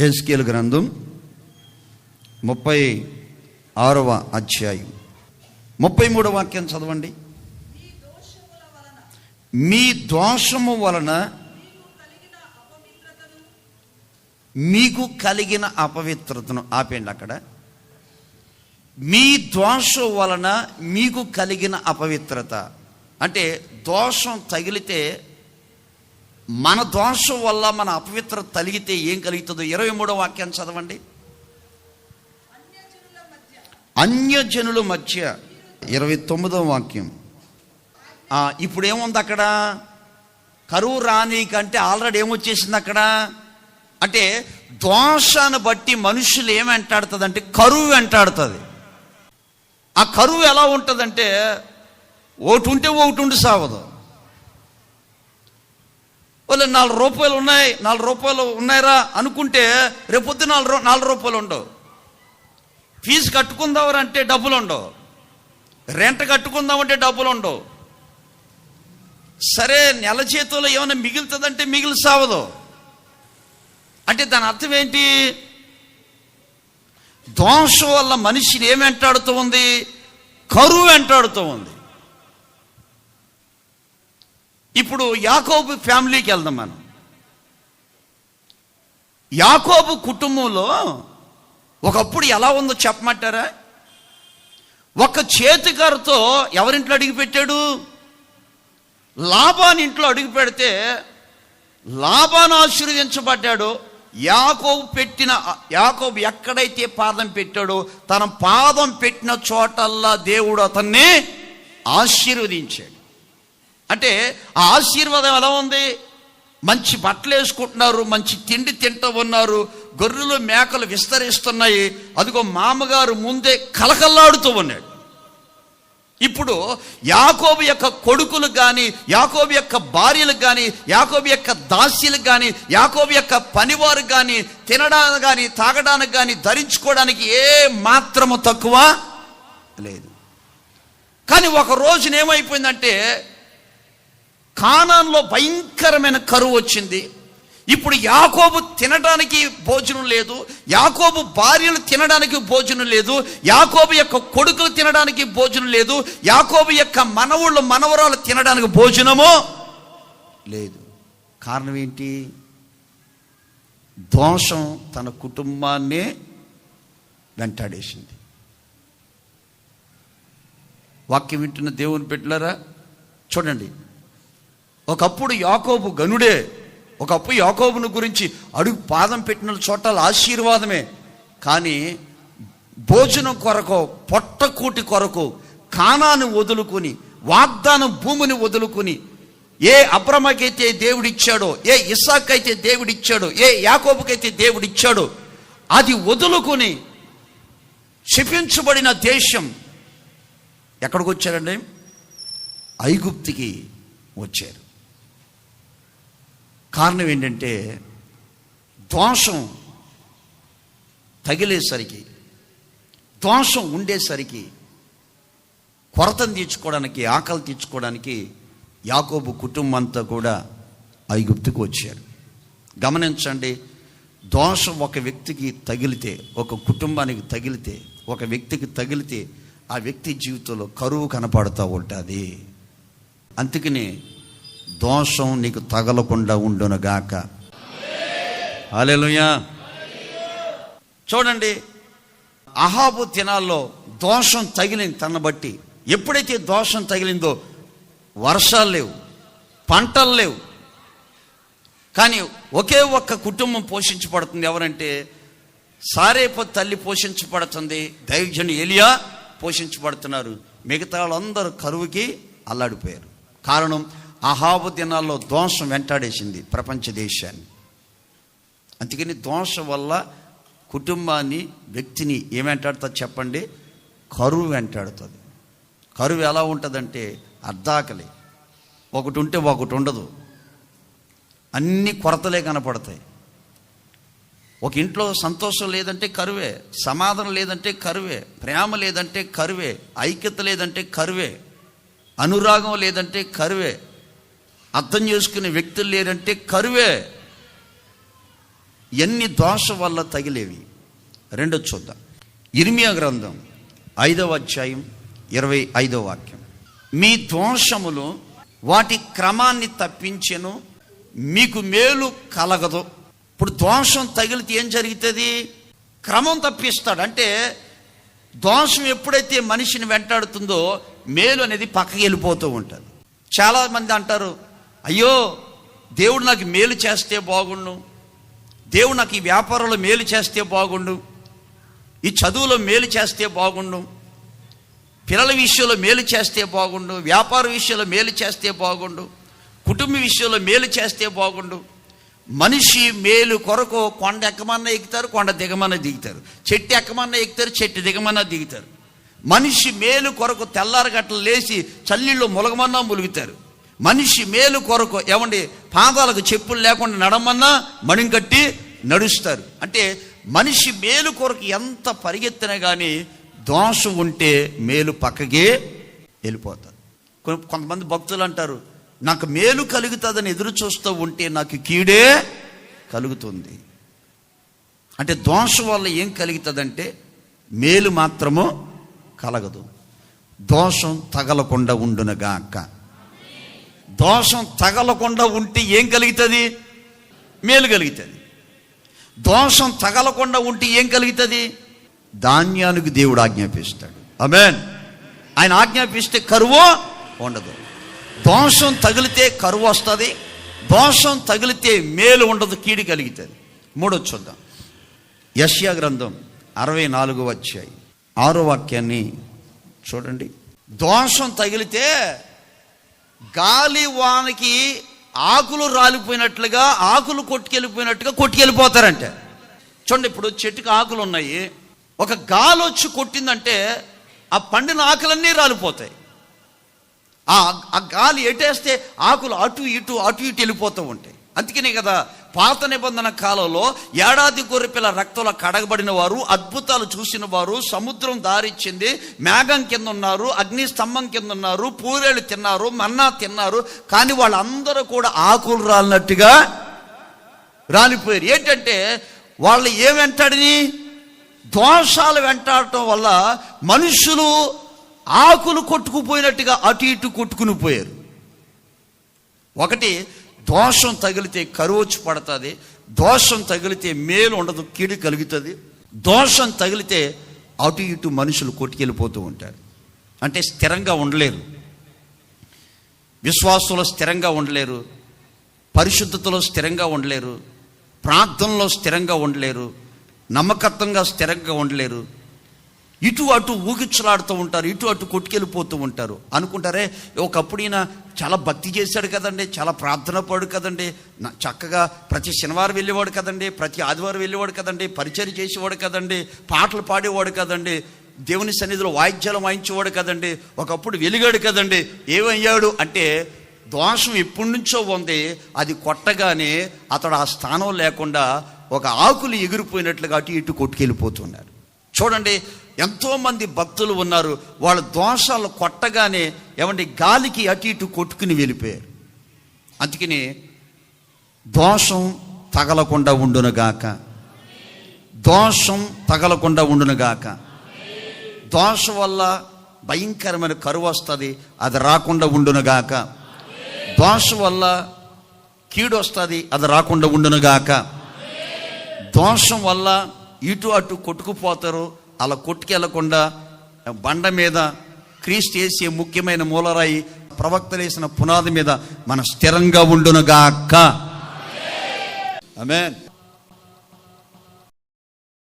SQL గ్రంథం ముప్పై ఆరవ అధ్యాయం. ముప్పై మూడవ వాక్యం చదవండి. మీ దోషము వలన మీకు కలిగిన అపవిత్రతను ఆపేయండి అక్కడ. మీ దోషం వలన మీకు కలిగిన అపవిత్రత. అంటే దోషం తగిలితే మన దోషం వల్ల మన అపవిత్రత తలిగితే ఏం కలుగుతుందో? ఇరవై మూడో వాక్యాన్ని చదవండి. అన్యజనుల మధ్య ఇరవై తొమ్మిదో వాక్యం. ఇప్పుడు ఏముంది అక్కడ? కరువు రాని కంటే ఆల్రెడీ ఏమొచ్చేసింది అక్కడ? అంటే దోషాన్ని బట్టి మనుషులు ఏం వెంటాడుతుంది అంటే కరువు వెంటాడుతుంది. ఆ కరువు ఎలా ఉంటుందంటే ఒకటి ఉంటే ఒకటి ఉండి సావదు వాళ్ళు నాలుగు రూపాయలు ఉన్నాయి నాలుగు రూపాయలు ఉన్నాయరా అనుకుంటే రేపొద్దు నాలుగు నాలుగు రూపాయలు ఉండవు. ఫీజు కట్టుకుందామని అంటే డబ్బులు ఉండవు. రెంట్ కట్టుకుందామంటే డబ్బులు ఉండవు. సరే నెల చేతిలో ఏమైనా మిగులుతుందంటే మిగిలి సావదు. అంటే దాని అర్థం ఏంటి? దోషం వల్ల మనిషిని ఏం వెంటాడుతూ ఉంది? కరువు వెంటాడుతూ ఉంది. ఇప్పుడు యాకోబు ఫ్యామిలీకి వెళ్దాం మనం. యాకోబు కుటుంబంలో ఒకప్పుడు ఎలా ఉందో చెప్పమంటారా? ఒక చేతికారుతో ఎవరింట్లో అడిగి పెట్టాడు? లాభాన్ని ఇంట్లో అడుగు పెడితే లాభాన్ని ఆశీర్వదించబడ్డాడు. యాకోబు పెట్టిన యాకోబు ఎక్కడైతే పాదం పెట్టాడో తన పాదం పెట్టిన చోటల్లా దేవుడు అతన్ని ఆశీర్వదించాడు. అంటే ఆ ఆశీర్వాదం ఎలా ఉంది? మంచి బట్టలు వేసుకుంటున్నారు మంచి తిండి తింటూ ఉన్నారు గొర్రెలు మేకలు విస్తరిస్తున్నాయి. అదిగో మామగారు ముందే కలకల్లాడుతూ ఉన్నాడు. ఇప్పుడు యాకోబు యొక్క కొడుకులు కానీ యాకోబు యొక్క భార్యలకు కానీ యాకోబు యొక్క దాస్యులకు కానీ యాకోబు యొక్క పనివారు కానీ తినడానికి కానీ తాగడానికి కానీ ధరించుకోవడానికి ఏ మాత్రము తక్కువ లేదు. కానీ ఒక రోజున ఏమైపోయిందంటే కానాన్లో భయంకరమైన కరువు వచ్చింది. ఇప్పుడు యాకోబు తినడానికి భోజనం లేదు యాకోబు భార్యలు తినడానికి భోజనం లేదు యాకోబు యొక్క కొడుకులు తినడానికి భోజనం లేదు యాకోబు యొక్క మనవుళ్ళు మనవరాలు తినడానికి భోజనము లేదు. కారణం ఏంటి? దోషం తన కుటుంబాన్నే వెంటాడేసింది. వాక్యం వింటున్న దేవుని పెట్టారా చూడండి. ఒకప్పుడు యాకోబు గనుడే ఒకప్పుడు యాకోబును గురించి అడుగు పాదం పెట్టిన చోటాల ఆశీర్వాదమే. కానీ భోజనం కొరకు పొట్టకూటి కొరకు కానాను వదులుకొని వాగ్దానం భూమిని వదులుకొని ఏ అబ్రమకైతే దేవుడిచ్చాడో ఏ ఇస్సాకైతే దేవుడిచ్చాడో ఏ యాకోబుకైతే దేవుడిచ్చాడో అది వదులుకొని శపించబడిన దేశం ఎక్కడికి వచ్చారండి ఐగుప్తికి వచ్చారు. కారణం ఏంటంటే దోషం తగిలేసరికి దోషం ఉండేసరికి కొరతను తీర్చుకోవడానికి ఆకలి తీర్చుకోవడానికి యాకోబు కుటుంబం అంతా కూడా ఐగుప్తుకు వచ్చారు. గమనించండి దోషం ఒక వ్యక్తికి తగిలితే ఒక కుటుంబానికి తగిలితే ఒక వ్యక్తికి తగిలితే ఆ వ్యక్తి జీవితంలో కరువు కనపడుతూ ఉంటుంది. అందుకని దోషం నీకు తగలకుండా ఉండునుగాక అలెలుయా చూడండి అహాబు దినాల్లో దోషం తగిలింది తన బట్టి. ఎప్పుడైతే దోషం తగిలిందో వర్షాలు లేవు పంటలు లేవు. కానీ ఒకే ఒక్క కుటుంబం పోషించబడుతుంది. ఎవరంటే సారేపు తల్లి పోషించబడుతుంది దైవజను ఎలియా పోషించబడుతున్నారు. మిగతా వాళ్ళందరూ కరువుకి అల్లాడిపోయారు. కారణం అహాబు దినాల్లో దోషం వెంటాడేసింది ప్రపంచ దేశాన్ని. అందుకని దోషం వల్ల కుటుంబాన్ని వ్యక్తిని ఏమంటాడుతుంది చెప్పండి? కరువు వెంటాడుతుంది. కరువు ఎలా ఉంటుందంటే అర్ధాకలి. ఒకటి ఉంటే ఒకటి ఉండదు. అన్ని కొరతలే కనపడతాయి. ఒక ఇంట్లో సంతోషం లేదంటే కరువే సమాధానం లేదంటే కరువే ప్రేమ లేదంటే కరువే ఐక్యత లేదంటే కరువే అనురాగం లేదంటే కరువే అర్థం చేసుకునే వ్యక్తులు లేరంటే కరువే. ఎన్ని దోష వల్ల తగిలేవి? రెండో చూద్దాం. ఇర్మియా గ్రంథం ఐదవ అధ్యాయం ఇరవై ఐదవ వాక్యం. మీ దోషములు వాటి క్రమాన్ని తప్పించెను మీకు మేలు కలగదు. ఇప్పుడు దోషం తగిలితే ఏం జరుగుతుంది? క్రమం తప్పిస్తాడు. అంటే దోషం ఎప్పుడైతే మనిషిని వెంటాడుతుందో మేలు అనేది పక్కకి వెళ్ళిపోతూ ఉంటుంది. చాలా మంది అంటారు అయ్యో దేవుడు నాకు మేలు చేస్తే బాగుండు. దేవుడు నాకు ఈ వ్యాపారంలో మేలు చేస్తే బాగుండు. ఈ చదువులో మేలు చేస్తే బాగుండు. పిల్లల విషయంలో మేలు చేస్తే బాగుండు. వ్యాపార విషయంలో మేలు చేస్తే బాగుండు. కుటుంబ విషయంలో మేలు చేస్తే బాగుండు. మనిషి మేలు కొరకు కొండ ఎక్కమన్నా ఎక్కుతారు కొండ దిగమన్నా దిగుతారు. చెట్టు ఎక్కమన్నా ఎక్కుతారు చెట్టు దిగమన్నా దిగుతారు. మనిషి మేలు కొరకు తెల్లారి లేచి చల్లిళ్ళు ములగమన్నా ములుగుతారు. మనిషి మేలు కొరకు ఏమండి పాదాలకు చెప్పులు లేకుండా నడమన్నా మణిం కట్టి నడుస్తారు. అంటే మనిషి మేలు కొరకు ఎంత పరిగెత్తినా కానీ దోషం ఉంటే మేలు పక్కకే వెళ్ళిపోతారు. కొంతమంది భక్తులు అంటారు నాకు మేలు కలుగుతుందని ఎదురు చూస్తూ ఉంటే నాకు కీడే కలుగుతుంది. అంటే దోషం వల్ల ఏం కలుగుతుందంటే మేలు మాత్రము కలగదు. దోషం తగలకుండా ఉండునగాక. దోషం తగలకుండా ఉంటే ఏం కలుగుతుంది? మేలు కలుగుతుంది. దోషం తగలకుండా ఉంటే ఏం కలుగుతుంది? ధాన్యానికి దేవుడు ఆజ్ఞాపిస్తాడు. అమెన్ ఆయన ఆజ్ఞాపిస్తే కరువు ఉండదు. దోషం తగిలితే కరువు వస్తుంది. దోషం తగిలితే మేలు ఉండదు కీడి కలుగుతుంది. మూడో చూద్దాం. యష్యా గ్రంథం అరవై నాలుగు వచ్చాయి ఆరో వాక్యాన్ని చూడండి. దోషం తగిలితే గాలి వానకి ఆకులు రాలిపోయినట్లుగా ఆకులు కొట్టుకెళ్ళిపోయినట్టుగా కొట్టుకెళ్ళిపోతారంట. చూడండి ఇప్పుడు చెట్టుకి ఆకులు ఉన్నాయి. ఒక గాలి వచ్చి కొట్టిందంటే ఆ పండిన ఆకులన్నీ రాలిపోతాయి. ఆ ఆ గాలి ఎటేస్తే ఆకులు అటు ఇటు అటు ఇటు వెళ్ళిపోతూ ఉంటాయి. అందుకనే కదా పాత నిబంధన కాలంలో ఏడాది గొర్రెపిల్ల రక్తంలో కడగబడిన వారు అద్భుతాలు చూసిన వారు సముద్రం దారిచ్చింది మేఘం కింద ఉన్నారు అగ్ని స్తంభం కింద ఉన్నారు పూరేలు తిన్నారు మన్నా తిన్నారు కానీ వాళ్ళందరూ కూడా ఆకులు రాలినట్టుగా రాలిపోయారు. ఏంటంటే వాళ్ళు ఏం వెంటాడిని? దోషాలు వెంటాడటం వల్ల మనుషులు ఆకులు కొట్టుకుపోయినట్టుగా అటు ఇటు కొట్టుకుని పోయారు. ఒకటి దోషం తగిలితే కరువచ్చు పడుతుంది దోషం తగిలితే మేలు ఉండదు కీడు కలుగుతుంది. దోషం తగిలితే అటు ఇటు మనుషులు కొట్టుకెళ్ళిపోతూ ఉంటారు. అంటే స్థిరంగా ఉండలేరు. విశ్వాసంలో స్థిరంగా ఉండలేరు. పరిశుద్ధతలో స్థిరంగా ఉండలేరు. ప్రార్థనలో స్థిరంగా ఉండలేరు. నమ్మకత్వంగా స్థిరంగా ఉండలేరు. ఇటు అటు ఊగిచ్చలాడుతూ ఉంటారు ఇటు అటు కొట్టుకెళ్ళిపోతూ ఉంటారు. అనుకుంటారే ఒకప్పుడు ఈయన చాలా భక్తి చేశాడు కదండి చాలా ప్రార్థన పడు కదండి చక్కగా ప్రతి శనివారం వెళ్ళేవాడు కదండి ప్రతి ఆదివారం వెళ్ళేవాడు కదండి పరిచయం చేసేవాడు కదండి పాటలు పాడేవాడు కదండి దేవుని సన్నిధిలో వాయిద్యాలు వాయించేవాడు కదండి ఒకప్పుడు వెలిగాడు కదండి ఏమయ్యాడు అంటే దోషం ఎప్పటి నుంచో ఉంది అది కొట్టగానే అతడు ఆ స్థానం లేకుండా ఒక ఆకులు ఎగిరిపోయినట్లుగా అటు ఇటు కొట్టుకెళ్ళిపోతున్నారు చూడండి ఎంతోమంది భక్తులు ఉన్నారు వాళ్ళ దోషాలు కొట్టగానే ఏమంటే గాలికి అటు ఇటు కొట్టుకుని వెళ్ళిపోయారు. అందుకని దోషం తగలకుండా ఉండునుగాక దోషం తగలకుండా ఉండునుగాక దోషం వల్ల భయంకరమైన కరువు వస్తుంది అది రాకుండా ఉండునుగాక దోషం వల్ల కీడు వస్తుంది అది రాకుండా ఉండునుగాక దోషం వల్ల ఇటు అటు కొట్టుకుపోతారు అలా కొట్టుకెళ్ళకుండా బండ మీద క్రీస్తు వేసే ముఖ్యమైన మూలరాయి ప్రవక్తలు వేసిన పునాది మీద మన స్థిరంగా ఉండునుగాక. ఆమెన్.